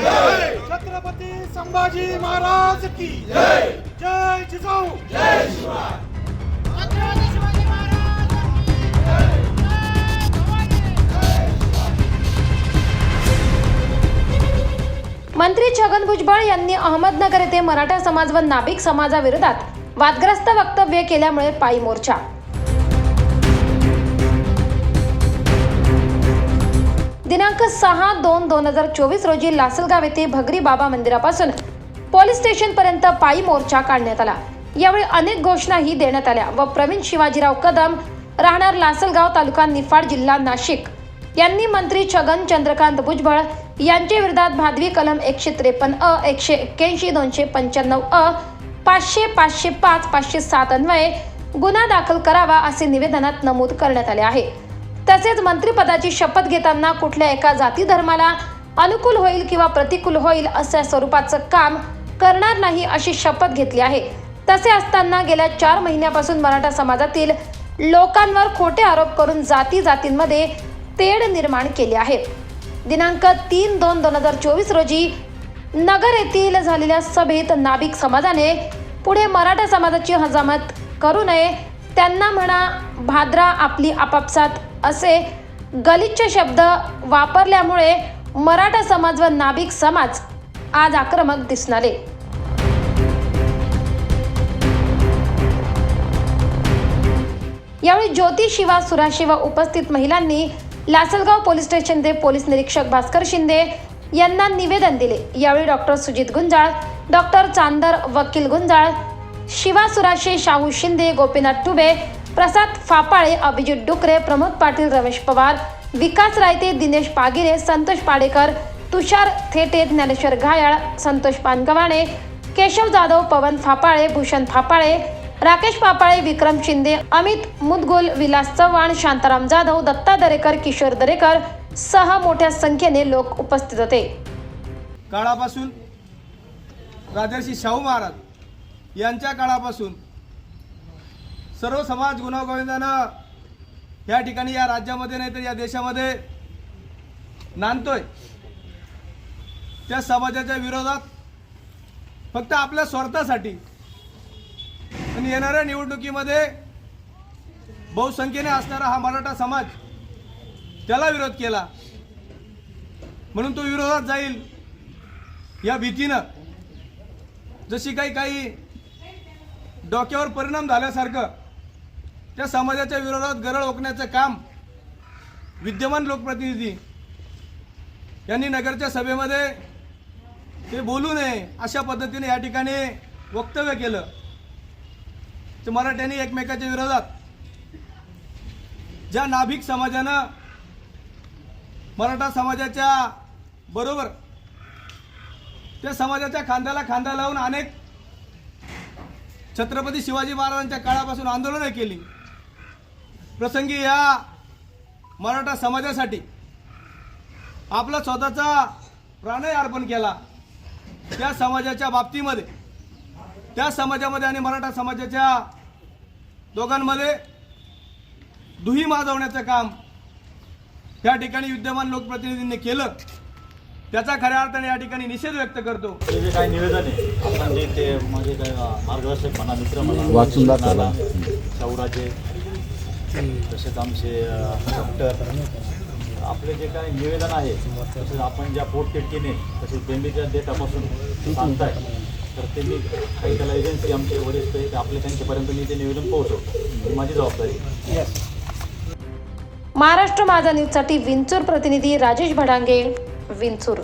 छत्रपती संभाजी महाराज की जय. जय जिजाऊ. छत्रपती शिवाजी महाराज की जय. भवानी मंत्री छगन भुजबळ यांनी अहमदनगर येथे मराठा समाज व नाभिक समाजाविरोधात वादग्रस्त वक्तव्य केल्यामुळे पायी मोर्चा. दिनांक सहा दोन दोन हजार चोवीस रोजी लासलगाव येथे भगरी बाबा मंदिरापासून पोलीस स्टेशन पर्यंत पायी मोर्चा काढण्यात आला. यावेळी अनेक घोषणाही देण्यात आल्या व प्रवीण शिवाजीराव कदम राहणार लासलगाव तालुका निफाड जिल्हा नाशिक. यांनी मंत्री छगन चंद्रकांत भुजबळ यांच्या विरोधात भादवी कलम एकशे त्रेपन्न अ एकशे एक्क्याऐंशी दोनशे पंच्याण्णव अ पाचशे पाचशे पाच पाचशे सात अन्वये गुन्हा दाखल करावा असे निवेदनात नमूद करण्यात आले आहे. तसेच मंत्रिपदाची शपथ घेताना कुठल्या एका जाती धर्माला अनुकूल होईल किंवा प्रतिकूल होईल अशा स्वरूपाचं काम करणार नाही अशी शपथ घेतली आहे. तसे असताना गेल्या चार महिन्यापासून मराठा समाजातील लोकांवर खोटे आरोप करून जाती जातींमध्ये तेढ निर्माण केली आहे. दिनांक तीन दोन दोन हजार चोवीस रोजी नगर येथील झालेल्या सभेत नाभिक समाजाने पुढे मराठा समाजाची हजामत करू नये त्यांना म्हणा भाद्रा आपली आपापसात असे गलिच्छ शब्द वापरल्यामुळे मराठा समाज व नाभिक समाज आज आक्रमक दिसणारे. यावेळी ज्योती शिवा सुरा शिवा उपस्थित महिलांनी लासलगाव पोलीस स्टेशनचे पोलीस निरीक्षक भास्कर शिंदे यांना निवेदन दिले. यावेळी डॉक्टर सुजित गुंजाळ डॉक्टर चांदर वकील गुंजाळ शिवा सुराशे शाहू शिंदे गोपीनाथ टुबे प्रसाद फापाळे अभिजित डुकरे प्रमोद पाटील रमेश पवार विकास रायते दिनेश पागिरे संतोष पाडेकर तुषार थेटे ज्ञानेश्वर घायाळ संतोष पानगवाणे केशव जाधव पवन फापाळे भूषण फापाळे राकेश पापाळे विक्रम शिंदे अमित मुदगुल विलास चव्हाण शांताराम जाधव दत्ता दरेकर किशोर दरेकर सह मोठ्या संख्येने लोक उपस्थित होते. काळापासून राजर्षी शाहू महाराज यांच्या काळापासून सर्व समाज गुन्हा या ठिकाणी या राज्यामध्ये नाही तर या देशामध्ये नांदतोय. त्या समाजाच्या विरोधात फक्त आपल्या स्वार्थासाठी आणि येणाऱ्या निवडणुकीमध्ये बहुसंख्येने असणारा हा मराठा समाज त्याला विरोध केला. म्हणून तो विरोधात जाईल. या भीतीनं. जशी काही काही डोक्यावर परिणाम झाल्यासारखं त्या समाजाच्या विरोधात गरळ ओकण्याचं काम विद्यमान लोकप्रतिनिधी यांनी नगरच्या सभेमध्ये ते बोलू नये अशा पद्धतीने या ठिकाणी वक्तव्य केलं. तर मराठ्यांनी एकमेकाच्या विरोधात ज्या नाभिक समाजानं मराठा समाजाच्या बरोबर? त्या समाजाच्या खांद्याला खांदा लावून अनेक छत्रपती शिवाजी महाराजांच्या काळापासून आंदोलनं केली. प्रसंगी या मराठा समाजासाठी आपला स्वतःचा प्राणही अर्पण केला. त्या समाजाच्या बाबतीमध्ये त्या समाजामध्ये आणि मराठा समाजाच्या दोघांमध्ये दुही माजवण्याचं काम या ठिकाणी विद्यमान लोकप्रतिनिधींनी केलं. त्याचा खऱ्या अर्थाने या ठिकाणी निषेध व्यक्त करतो. जे काही निवेदन आहे आपण जे ते माझे काय मार्गदर्शक म्हणा मित्र म्हणा वाचून दाखवा. शाहूराजे तसेच आमचे डॉक्टर आपले जे काही निवेदन आहे तसेच आपण ज्या पोटतिडकीने तसेच बेंबीच्या डेटापासून सांगताय तर ते मी काही त्याला एजन्सी आमचे वरिष्ठ आहेत आपले त्यांच्यापर्यंत मी ते निवेदन पोहोचवतो. ही माझी जबाबदारी आहे. महाराष्ट्र माझा न्यूजसाठी विंचूर प्रतिनिधी राजेश भडांगे विंचूर.